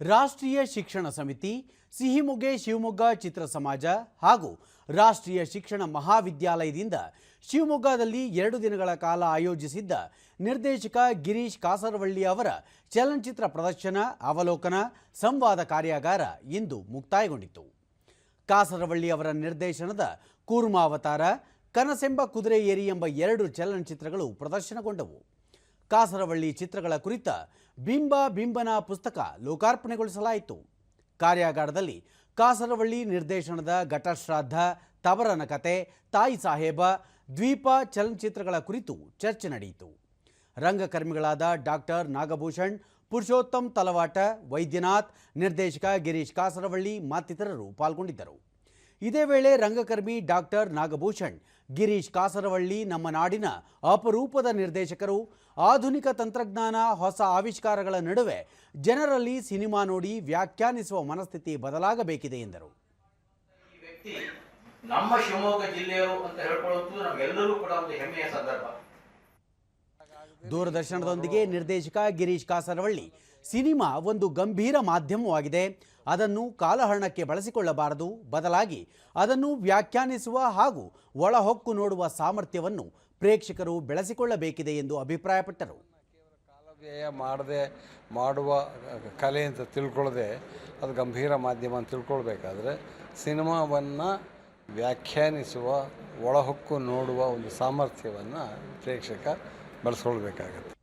ರಾಷ್ಟ್ರೀಯ ಶಿಕ್ಷಣ ಸಮಿತಿ ಸಿಹಿಮೊಗೆ ಶಿವಮೊಗ್ಗ ಚಿತ್ರ ಸಮಾಜ ಹಾಗೂ ರಾಷ್ಟ್ರೀಯ ಶಿಕ್ಷಣ ಮಹಾವಿದ್ಯಾಲಯದಿಂದ ಶಿವಮೊಗ್ಗದಲ್ಲಿ ಎರಡು ದಿನಗಳ ಕಾಲ ಆಯೋಜಿಸಿದ್ದ ನಿರ್ದೇಶಕ ಗಿರೀಶ್ ಕಾಸರವಳ್ಳಿ ಅವರ ಚಲನಚಿತ್ರ ಪ್ರದರ್ಶನ, ಅವಲೋಕನ, ಸಂವಾದ ಕಾರ್ಯಾಗಾರ ಇಂದು ಮುಕ್ತಾಯಗೊಂಡಿತು. ಕಾಸರವಳ್ಳಿ ಅವರ ನಿರ್ದೇಶನದ ಕೂರ್ಮಾವತಾರ, ಕನಸೆಂಬ ಕುದುರೆ ಏರಿ ಎಂಬ ಎರಡು ಚಲನಚಿತ್ರಗಳು ಪ್ರದರ್ಶನಗೊಂಡವು. ಕಾಸರವಳ್ಳಿ ಚಿತ್ರಗಳ ಕುರಿತ ಬಿಂಬ ಬಿಂಬನ ಪುಸ್ತಕ ಲೋಕಾರ್ಪಣೆಗೊಳಿಸಲಾಯಿತು. ಕಾರ್ಯಾಗಾರದಲ್ಲಿ ಕಾಸರವಳ್ಳಿ ನಿರ್ದೇಶನದ ಘಟಶ್ರಾದ್ದ ತವರನ ಕತೆ, ತಾಯಿ ಸಾಹೇಬ, ದ್ವೀಪ ಚಲನಚಿತ್ರಗಳ ಕುರಿತು ಚರ್ಚೆ ನಡೆಯಿತು. ರಂಗಕರ್ಮಿಗಳಾದ ಡಾಕ್ಟರ್ ನಾಗಭೂಷಣ್, ಪುರುಷೋತ್ತಮ್ ತಲವಾಟ, ವೈದ್ಯನಾಥ್, ನಿರ್ದೇಶಕ ಗಿರೀಶ್ ಕಾಸರವಳ್ಳಿ ಮತ್ತಿತರರು ಪಾಲ್ಗೊಂಡಿದ್ದರು. ಇದೇ ವೇಳೆ ರಂಗಕರ್ಮಿ ಡಾಕ್ಟರ್ ನಾಗಭೂಷಣ್ ಗಿರೀಶ್ ಕಾಸರವಳ್ಳಿ ನಮ್ಮ ನಾಡಿನ ಅಪರೂಪದ ನಿರ್ದೇಶಕರು ಆಧುನಿಕ ತಂತ್ರಜ್ಞಾನ ಹೊಸ ಆವಿಷ್ಕಾರಗಳ ನಡುವೆ ಜನರಲ್ಲಿ ಸಿನಿಮಾ ನೋಡಿ ವ್ಯಾಖ್ಯಾನಿಸುವ ಮನಸ್ಥಿತಿ ಬದಲಾಗಬೇಕಿದೆ ಎಂದರು. ನಮ್ಮ ಶಿವಮೊಗ್ಗ ಜಿಲ್ಲೆಯವರು ಅಂತ ಹೇಳ್ಕೊಳ್ಳೋದು ನಮಗೆಲ್ಲರೂ ಕೂಡ ಒಂದು ಹೆಮ್ಮೆಯ ಸಂದರ್ಭ. ದೂರದರ್ಶನದೊಂದಿಗೆ ನಿರ್ದೇಶಕ ಗಿರೀಶ್ ಕಾಸರವಳ್ಳಿ ಸಿನಿಮಾ ಒಂದು ಗಂಭೀರ ಮಾಧ್ಯಮವಾಗಿದೆ. ಅದನ್ನು ಕಾಲಹರಣಕ್ಕೆ ಬಳಸಿಕೊಳ್ಳಬಾರದು. ಬದಲಾಗಿ ಅದನ್ನು ವ್ಯಾಖ್ಯಾನಿಸುವ ಹಾಗೂ ಒಳಹೊಕ್ಕು ನೋಡುವ ಸಾಮರ್ಥ್ಯವನ್ನು ಪ್ರೇಕ್ಷಕರು ಬೆಳೆಸಿಕೊಳ್ಳಬೇಕಿದೆ ಎಂದು ಅಭಿಪ್ರಾಯಪಟ್ಟರು. ಕಾಲವ್ಯಯ ಮಾಡದೆ, ಮಾಡುವ ಕಲೆ ಅಂತ ತಿಳ್ಕೊಳ್ಳದೆ, ಅದು ಗಂಭೀರ ಮಾಧ್ಯಮ ಅಂತ ತಿಳ್ಕೊಳ್ಬೇಕಾದ್ರೆ ಸಿನಿಮಾವನ್ನು ವ್ಯಾಖ್ಯಾನಿಸುವ, ಒಳಹೊಕ್ಕು ನೋಡುವ ಒಂದು ಸಾಮರ್ಥ್ಯವನ್ನು ಪ್ರೇಕ್ಷಕ ಬಳಸ್ಕೊಳ್ಬೇಕಾಗತ್ತೆ.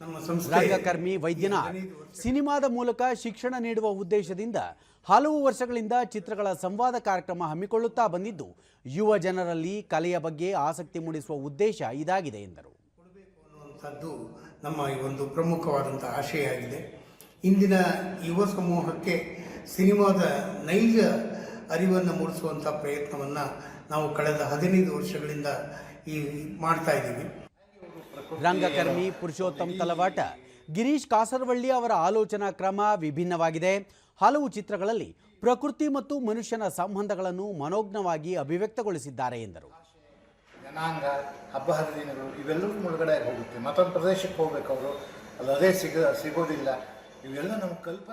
ರಂಗಕರ್ಮಿ ವೈದ್ಯನಾಥ್ ಸಿನಿಮಾದ ಮೂಲಕ ಶಿಕ್ಷಣ ನೀಡುವ ಉದ್ದೇಶದಿಂದ ಹಲವು ವರ್ಷಗಳಿಂದ ಚಿತ್ರಗಳ ಸಂವಾದ ಕಾರ್ಯಕ್ರಮ ಹಮ್ಮಿಕೊಳ್ಳುತ್ತಾ ಬಂದಿದ್ದು ಯುವ ಜನರಲ್ಲಿ ಕಲೆಯ ಬಗ್ಗೆ ಆಸಕ್ತಿ ಮೂಡಿಸುವ ಉದ್ದೇಶ ಇದಾಗಿದೆ ಎಂದರು. ಅನ್ನುವಂಥದ್ದು ನಮ್ಮ ಈ ಒಂದು ಪ್ರಮುಖವಾದಂಥ ಆಶಯ ಆಗಿದೆ ಇಂದಿನ ಯುವ ಸಮೂಹಕ್ಕೆ ಸಿನಿಮಾದ ನೈಜ ಅರಿವನ್ನು ಮೂಡಿಸುವಂಥ ಪ್ರಯತ್ನವನ್ನು ನಾವು ಕಳೆದ ಹದಿನೈದು ವರ್ಷಗಳಿಂದ ಈ ಮಾಡ್ತಾ ಇದ್ದೀವಿ. ರಂಗಕರ್ಮಿ, ಪುರುಷೋತ್ತಮ್ ತಲವಾಟ ಗಿರೀಶ್ ಕಾಸರವಳ್ಳಿ ಅವರ ಆಲೋಚನಾ ಕ್ರಮ ವಿಭಿನ್ನವಾಗಿದೆ. ಹಲವು ಚಿತ್ರಗಳಲ್ಲಿ ಪ್ರಕೃತಿ ಮತ್ತು ಮನುಷ್ಯನ ಸಂಬಂಧಗಳನ್ನು ಮನೋಜ್ಞವಾಗಿ ಅಭಿವ್ಯಕ್ತಗೊಳಿಸಿದ್ದಾರೆ ಎಂದರು. ಜನಾಂಗ, ಹಬ್ಬ ಹರಿದಿನಗಳು ಇವೆಲ್ಲವೂ ಮುಳುಗಡೆ ಹೋಗುತ್ತೆ. ಮತ್ತೊಂದು ಪ್ರದೇಶಕ್ಕೆ ಹೋಗ್ಬೇಕು ಅವರು. ಅಲ್ಲಿ ಅದೇ ಸಿಗ, ಸಿಗೋದಿಲ್ಲ. ಇವೆಲ್ಲ ನಮ್ಮ ಕಲ್ಪನೆ